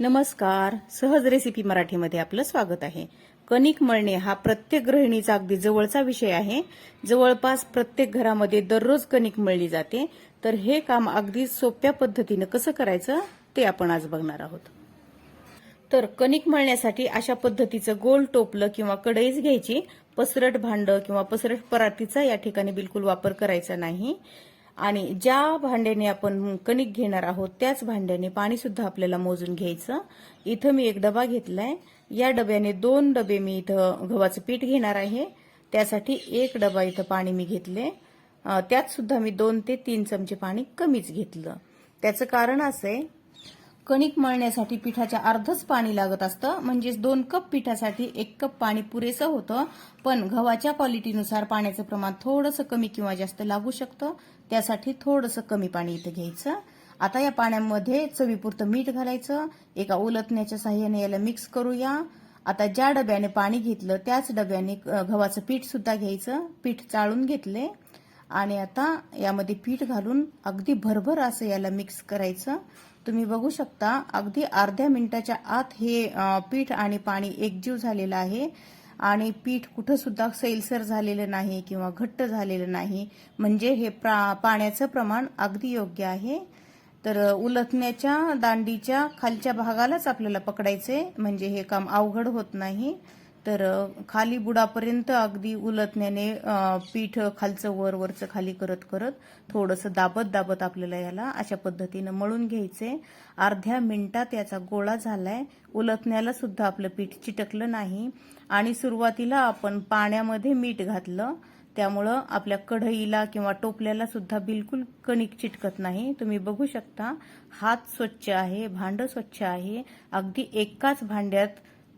नमस्कार. सहज रेसिपी मराठीमध्ये आपलं स्वागत आहे. कणिक मळणे हा प्रत्येक गृहिणीचा अगदी जवळचा विषय आहे. जवळपास प्रत्येक घरामध्ये दररोज कणिक मळली जाते. तर हे काम अगदी सोप्या पद्धतीनं कसं करायचं ते आपण आज बघणार आहोत. तर कणिक मळण्यासाठी अशा पद्धतीचं गोल टोपलं किंवा कढईच घ्यायची. पसरट भांड किंवा पसरट परातीचा या ठिकाणी बिलकुल वापर करायचा नाही. आणि ज्या भांड्याने आपण कणिक घेणार आहोत त्याच भांड्याने पाणी सुद्धा आपल्याला मोजून घ्यायचं. इथं मी एक डबा घेतलाय. या डब्याने दोन डबे मी इथं गव्हाचं पीठ घेणार आहे. त्यासाठी एक डबा इथं पाणी मी घेतले. त्यात सुद्धा मी दोन ते तीन चमचे पाणी कमीच घेतलं. त्याचं कारण असं आहे कणिक मळण्यासाठी पिठाच्या अर्धच पाणी लागत असतं. म्हणजेच दोन कप पिठासाठी एक कप पाणी पुरेसं होतं. पण गव्हाच्या क्वालिटीनुसार पाण्याचं प्रमाण थोडंसं कमी किंवा जास्त लागू शकतं. त्यासाठी थोडंसं कमी पाणी इथं घ्यायचं. आता या पाण्यामध्ये चवीपुरतं मीठ घालायचं. एका उलटण्याच्या साह्याने याला मिक्स करूया. आता ज्या डब्याने पाणी घेतलं त्याच डब्याने गव्हाचं पीठ सुद्धा घ्यायचं. पीठ चाळून घेतले. आणि आता यामध्ये पीठ घालून अगदी भरभर असं याला मिक्स करायचं. तुम्ही बघू शकता अगदी अर्ध्या मिनिटाच्या आत हे पीठ आणि पाणी एकजीव झालेलं आहे. आणि पीठ कुठं सुद्धा सैलसर झालेलं नाही किंवा घट्ट झालेलं नाही. म्हणजे हे प्रा- पाण्याचं प्रमाण अगदी योग्य आहे. तर उलथण्याच्या दांडीच्या खालच्या भागालाच आपल्याला पकडायचे म्हणजे हे काम अवघड होत नाही. तर खाली बुडापर्यंत अगदी उलटण्याने पीठ खालचं वर वरचं खाली करत करत थोडंसं दाबत दाबत आपल्याला याला अशा पद्धतीनं मळून घ्यायचे. अर्ध्या मिनिटात याचा गोळा झालाय. उलटण्याला सुद्धा आपलं पीठ चिटकलं नाही. आणि सुरुवातीला आपण पाण्यामध्ये मीठ घातलं. त्यामुळं आपल्या कढईला किंवा टोपल्याला सुद्धा बिलकुल कणिक चिटकत नाही. तुम्ही बघू शकता हात स्वच्छ आहे भांड स्वच्छ आहे. अगदी एकाच भांड्यात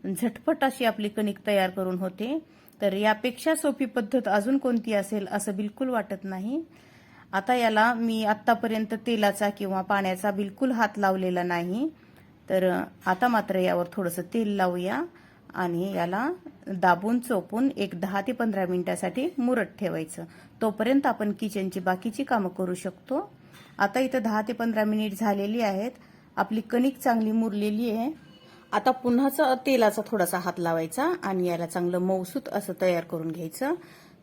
झटपट अशी आपली कणिक तयार करून होते. तर यापेक्षा सोपी पद्धत अजून कोणती असेल असं बिलकुल वाटत नाही. आता याला मी आत्तापर्यंत तेलाचा किंवा पाण्याचा बिलकुल हात लावलेला नाही. तर आता मात्र यावर थोडंसं तेल लावूया आणि याला दाबून चोपून एक दहा ते पंधरा मिनिटासाठी मुरत ठेवायचं. तोपर्यंत आपण किचनची बाकीची कामं करू शकतो. आता इथं दहा ते पंधरा मिनिट झालेली आहेत. आपली कणिक चांगली मुरलेली आहे. आता पुन्हाचा तेलाचा थोडासा हात लावायचा आणि याला चांगलं मौसूत असं तयार करून घ्यायचं.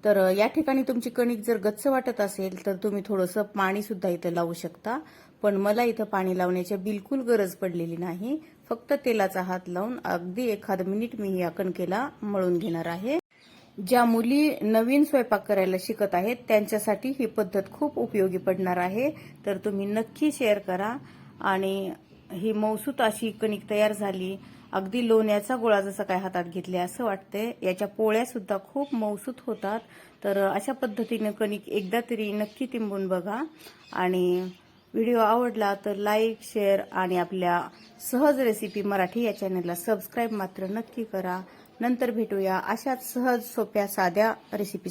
तर या ठिकाणी तुमची कणिक जर गच्च वाटत असेल तर तुम्ही थोडंसं पाणी सुद्धा इथं लावू शकता. पण मला इथं पाणी लावण्याची बिलकुल गरज पडलेली नाही. फक्त तेलाचा हात लावून अगदी एखाद मिनिट मी या कणकेला मळून घेणार आहे. ज्या मुली नवीन स्वयंपाक करायला शिकत आहेत त्यांच्यासाठी ही पद्धत खूप उपयोगी पडणार आहे. तर तुम्ही नक्की शेअर करा आणि ही मौसूत अशी कणिक तयार झाली. अगदी लोण्याचा गोळा जसा काय हातात घेतले असं वाटते याच्या पोळ्या सुद्धा खूप मौसूत होतात. तर अशा पद्धतीनं कणिक एकदा तरी नक्की तिंबून बघा. आणि व्हिडिओ आवडला तर लाईक शेअर आणि आपल्या सहज रेसिपी मराठी या चॅनलला सबस्क्राईब मात्र नक्की करा. नंतर भेटूया अशाच सहज सोप्या साध्या रेसिपी